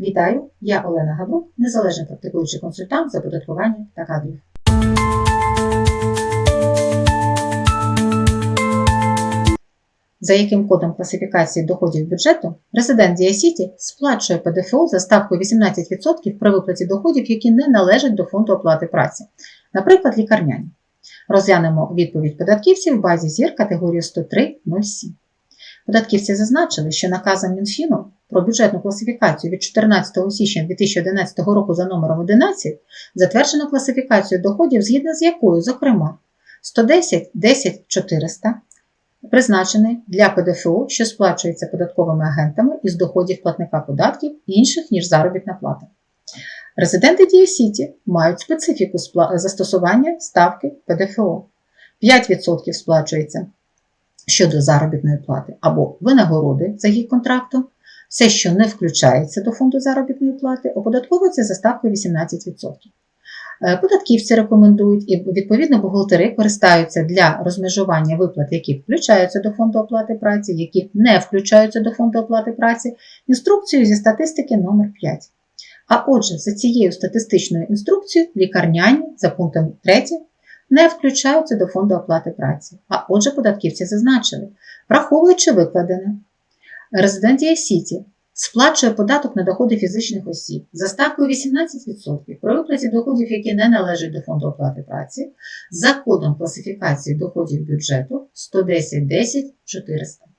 Вітаю! Я Олена Габрук, незалежний практикуючий консультант з оподаткування та кадрів. За яким кодом класифікації доходів бюджету резидент Дія Сіті сплачує ПДФО за ставкою 18% при виплаті доходів, які не належать до фонду оплати праці, наприклад, лікарняні. Розглянемо відповідь податківців в базі ЗІР категорії 103.07. Податківці зазначили, що наказом Мінфіну про бюджетну класифікацію від 14 січня 2011 року за номером 11 затверджено класифікацію доходів, згідно з якою, зокрема, 110 10 400 призначений для ПДФО, що сплачується податковими агентами із доходів платника податків інших, ніж заробітна плата. Резиденти Дія Сіті мають специфіку застосування ставки ПДФО. 5% сплачується щодо заробітної плати або винагороди за їх контрактом. Все, що не включається до фонду заробітної плати, оподатковується за ставкою 18%. Е, Податківці рекомендують і відповідно бухгалтери користаються для розмежування виплат, які включаються до фонду оплати праці, які не включаються до фонду оплати праці, інструкцією зі статистики номер 5. А отже, за цією статистичною інструкцією лікарняні за пунктом 3 не включаються до фонду оплати праці. А отже, податківці зазначили, враховуючи викладене, резидент Дія Сіті сплачує податок на доходи фізичних осіб за ставкою 18% при виплаті доходів, які не належать до фонду оплати праці, за кодом класифікації доходів бюджету 110 10 400.